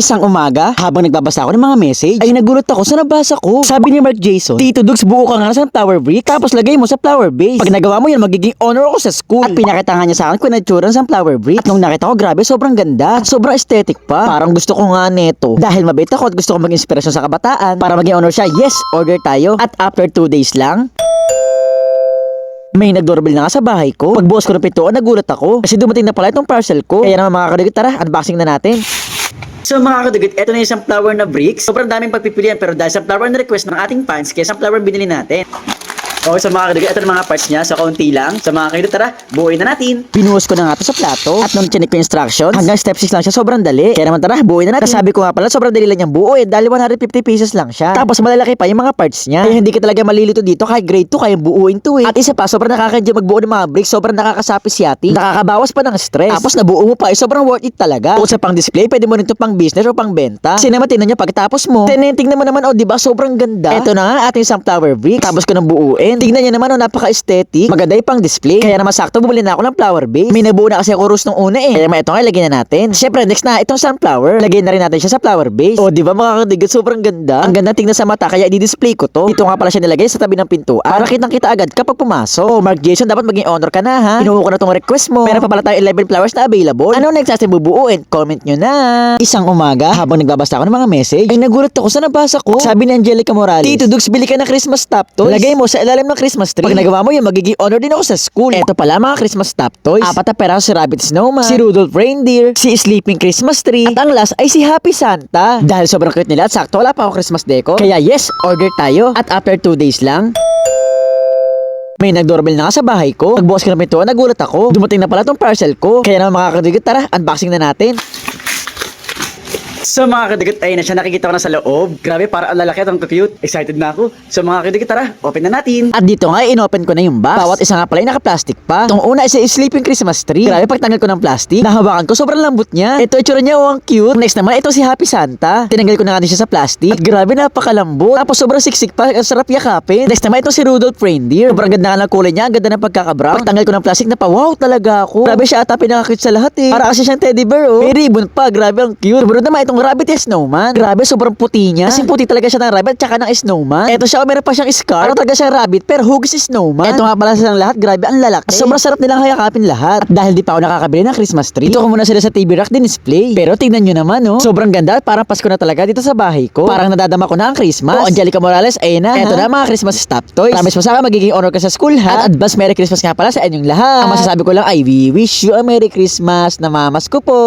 Isang umaga, habang nagbabasa ako ng mga message, ay nagulat ako sa nabasa ko. Sabi ni Mark Jason, Tito Dugs, buo ka nga ng flower brick, tapos lagay mo sa flower base. Pag nagawa mo yan, magiging honor ako sa school. At pinakita nga niya sa akin kung natsura ng flower brick. At nung nakita ko, grabe, sobrang ganda. At sobrang aesthetic pa. Parang gusto ko nga neto. Dahil mabait ako at gusto ko maging inspirasyon sa kabataan. Para maging honor siya, yes, order tayo. At after 2 days lang, may nagdoorbell na nga sa bahay ko. Pagbukas ko ng pintuan, nagulat ako. Kasi dumating na pala itong parcel ko. Kaya naman mga kadugot, tara, unboxing na natin. So mga kadugot, eto na yung sunflower na bricks. Sobrang daming pagpipilian pero dahil sunflower na request ng ating fans, kaya sunflower binili natin. Okay, sa mga kadugot, ito na mga parts niya. So, kaunti lang. Sa mga kadugot, tara, buuin na natin. Binuhos ko na nga to sa plato. At nung chinik ko instructions, hanggang step 6 lang siya, sobrang dali. Kaya naman tara, buuin na natin. Sabi ko nga pala, sobrang dali lang niyang buuin dahil 150 pieces lang siya. Tapos malalaki pa yung mga parts niya. Kaya hindi ka talaga malilito dito kahit grade 2 kaya buuin to eh. At isa pa, sobrang nakakadya magbuo ng mga bricks, sobrang nakakasapi si ate. Nakakabawas pa ng stress. Tapos nabuo mo pa, eh, sobrang worth it talaga. Bukod sa pang display, pwede mo rin to pang business o pang benta. Kasi naman tingnan niyo pagkatapos mo, tingnan mo naman, oh, di ba, sobrang ganda. Ito na nga ating sunflower bricks. Tapos ko nang buuin. Tingnan niyo naman, oh, napaka-aesthetic. Maganda yung pang display. Kaya naman sakto, bumili na ako ng flower base. May nabuo na kasi ako rose nung una eh. Kaya naman ito nga, lagyan na natin. Siyempre, next na itong sunflower. Lagyan na rin natin siya sa flower base. Oh, di ba mga kadigat, sobrang ganda. Ang ganda tingnan sa mata, kaya i-display ko to. Dito nga pala siya nilagay sa tabi ng pintuan. Para kitang kita agad kapag pumasok. Oh, Mark Jason, dapat maging honor ka na ha. Inuho ko na tong request mo. Meron pa pala tayo 11 flowers na available. Ano next natin bubuuin? Comment nyo na. Isang umaga, habang nagbabasa ako ng mga message, ay nagulat ako sa nabasa ko. Sabi ni Angelica Morales, Tito Dugs, bili ka ng Christmas top toys. Lagay mo sa ilalim ng Christmas tree. Pag nagawa mo yun, magiging honor din ako sa school. Eto pala mga Christmas top toys. Apat na peraso si Rabbit Snowman, si Rudolph Reindeer, si Sleeping Christmas Tree, at ang last ay si Happy Santa. Dahil sobrang cute nila at sakto wala pa ako Christmas deco. Kaya yes, order tayo. At after 2 days lang, may nagdoorbell na nga sa bahay ko. Pagbukas ko ng pintuan, nagulat ako. Dumating na pala tong parcel ko. Kaya naman mga kadigit, tara, unboxing na natin. So mga kadigot, ayun na siya, nakikita ko na sa loob. Grabe, para ang lalaki at ang cute. Excited na ako. So mga kadigot, tara, open na natin. At dito nga, inopen ko na yung box. Bawat isa nga pala ay naka-plastic pa. Itong una is a sleeping Christmas tree. Grabe, pagtanggal ko ng plastic, nahawakan ko, sobrang lambot niya. Ito, itsura niya, oh, ang cute. Next naman, ito si Happy Santa. Tinanggal ko na nga siya sa plastic. At grabe, napakalambot. Tapos sobrang siksik pa, ang sarap yakapin. Next naman, ito si Rudolph Reindeer. Sobrang ganda nga ng kulay niya, ang ganda ng pagkakabrown. Pagtanggal ko ng plastic, na pa, wow talaga ako. Grabe siya ata pinaka-cute sa lahat eh. Para kasi siyang teddy bear oh. May ribbon pa, grabe ang cute. Sumunod naman itong rabbit yung snowman. Grabe, sobrang puti niya. Kasi puti talaga siya ng rabbit tsaka ng snowman. Eto siya, oh, meron pa siyang scar. Parang talaga siyang rabbit, pero hugis snowman. Eto nga pala silang lahat, grabe, ang lalaki. Sobrang sarap nilang hayakapin lahat. At dahil di pa ako nakakabili ng Christmas tree, dito ko muna sila sa TV rack din display. Pero tingnan nyo naman, oh. Sobrang ganda, parang Pasko na talaga dito sa bahay ko. Parang nadadama ko na ang Christmas. Oh, Angelica Morales, ayun na. Eto na mga Christmas stop toys. Promise mo sa akin, magiging honor ka sa school, ha? At advance Merry Christmas nga pala sa inyong lahat. Ang masasabi ko lang ay, we wish you a Merry Christmas na mamas ko po.